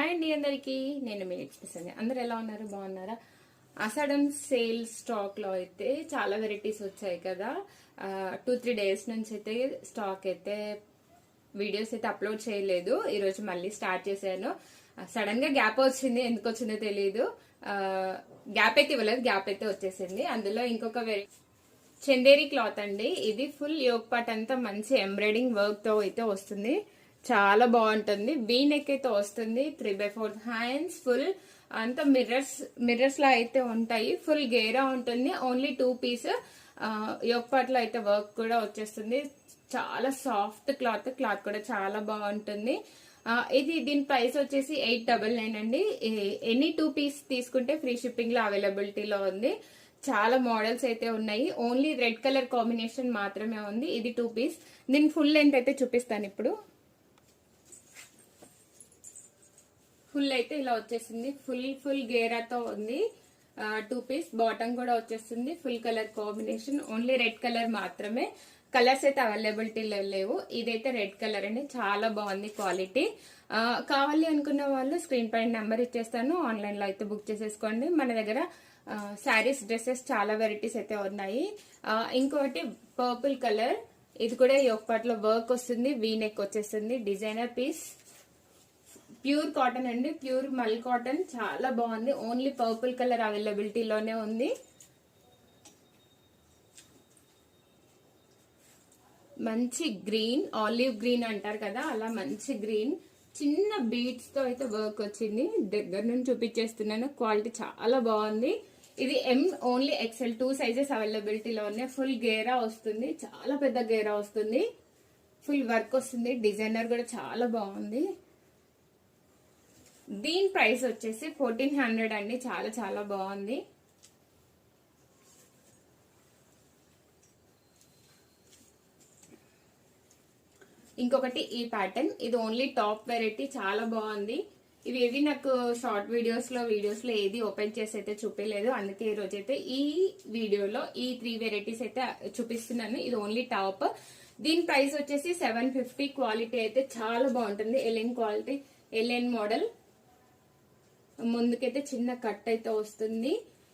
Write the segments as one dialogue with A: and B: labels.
A: Hi అండి అందరికీ. నేను మీ ఎక్స్ప్రెస్ అందరు ఎలా ఉన్నారు? బాగున్నారా? అసడన్ సేల్ స్టాక్లో అయితే చాలా వెరైటీస్ వచ్చాయి కదా. టూ త్రీ డేస్ నుంచి అయితే స్టాక్ అయితే వీడియోస్ అయితే అప్లోడ్ చేయలేదు. ఈరోజు మళ్ళీ స్టార్ట్ చేశాను. సడన్గా గ్యాప్ వచ్చింది. ఎందుకు వచ్చిందో తెలియదు గ్యాప్ అయితే ఇవ్వలేదు. గ్యాప్ అయితే వచ్చేసింది. అందులో ఇంకొక వెరై చందేరి క్లాత్ అండి. ఇది ఫుల్ యోగ్ పార్ట్ అంతా మంచి ఎంబ్రాయిడింగ్ వర్క్తో అయితే వస్తుంది. చాలా బాగుంటుంది. వీ నెక్ అయితే వస్తుంది. Three by four hands full అంతా మిర్రర్స్ మిర్రర్స్ లా అయితే ఉంటాయి. ఫుల్ గేరా ఉంటుంది. ఓన్లీ టూ పీస్ యోగ్ అయితే వర్క్ కూడా వచ్చేస్తుంది. చాలా సాఫ్ట్ క్లాత్ క్లాత్ కూడా చాలా బాగుంటుంది. ఇది దీని ప్రైస్ వచ్చేసి ఎయిట్ డబల్ నైన్ అండి. ఎనీ టూ పీస్ తీసుకుంటే ఫ్రీ షిప్పింగ్లో అవైలబిలిటీలో ఉంది. చాలా మోడల్స్ అయితే ఉన్నాయి. ఓన్లీ రెడ్ కలర్ కాంబినేషన్ మాత్రమే ఉంది. ఇది టూ పీస్ దీని ఫుల్ లెంత్ అయితే చూపిస్తాను ఇప్పుడు. ఫుల్ అయితే ఇలా వచ్చేసింది. ఫుల్ ఫుల్ గేరాతో ఉంది. టూ పీస్ బాటమ్ కూడా వచ్చేస్తుంది full colour combination only red colour మాత్రమే. కలర్స్ అయితే అవైలబిలిటీలో లేవు. ఇదైతే రెడ్ కలర్ అండి. చాలా బాగుంది క్వాలిటీ కావాలి అనుకున్న వాళ్ళు స్క్రీన్ పైన నెంబర్ ఇచ్చేస్తాను. ఆన్లైన్లో అయితే బుక్ చేసేసుకోండి. మన దగ్గర శారీస్ డ్రెస్సెస్ చాలా వెరైటీస్ అయితే ఉన్నాయి. ఇంకోటి పర్పుల్ కలర్ ఇది కూడా ఒకపాట్లో వర్క్ వస్తుంది. వీ నెక్ వచ్చేస్తుంది డిజైనర్ పీస్ ప్యూర్ కాటన్ అండి ప్యూర్ మల్ కాటన్. చాలా బాగుంది. ఓన్లీ పర్పుల్ కలర్ అవైలబిలిటీలోనే ఉంది. మంచి గ్రీన్ ఆలివ్ గ్రీన్ అంటారు కదా అలా మంచి గ్రీన్. చిన్న బీట్స్తో అయితే వర్క్ వచ్చింది. దగ్గర నుంచి చూపించేస్తున్నాను. క్వాలిటీ చాలా బాగుంది. ఇది M only XL two sizes అవైలబిలిటీలో ఉన్నాయి ఫుల్ గేరా వస్తుంది. చాలా పెద్ద గేరా వస్తుంది. ఫుల్ వర్క్ వస్తుంది. డిజైనర్ కూడా చాలా బాగుంది. దీని ప్రైస్ వచ్చేసి ఫోర్టీన్ హండ్రెడ్ అండి. చాలా చాలా బాగుంది. ఇంకొకటి ఈ ప్యాటర్న్ ఇది ఓన్లీ టాప్ వెరైటీ చాలా బాగుంది. ఇవి ఏవి నాకు షార్ట్ వీడియోస్లో వీడియోస్లో ఏది ఓపెన్ చేసి అయితే చూపించలేదు అందుకే ఈరోజు రోజు అయితే ఈ వీడియోలో ఈ త్రీ వెరైటీస్ అయితే చూపిస్తున్నాను. ఇది ఓన్లీ టాప్ దీని ప్రైస్ వచ్చేసి సెవెన్ ఫిఫ్టీ క్వాలిటీ అయితే చాలా బాగుంటుంది. ఎలియన్ క్వాలిటీ ఎలియన్ మోడల్ ముందుకైతే చిన్న కట్ అయితే వస్తుంది.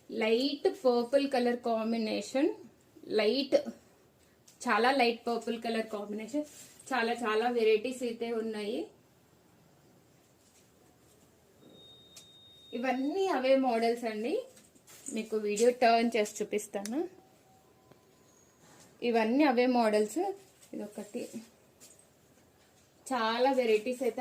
A: Light purple colour combination light చాలా లైట్ పర్పుల్ కలర్ కాంబినేషన్ చాలా చాలా వెరైటీస్ అయితే ఉన్నాయి. ఇవన్నీ అవే మోడల్స్ అండి. మీకు వీడియో టర్న్ చేసి చూపిస్తాను. ఇవన్నీ అవే మోడల్స్ ఇదొకటి. చాలా వెరైటీస్ అయితే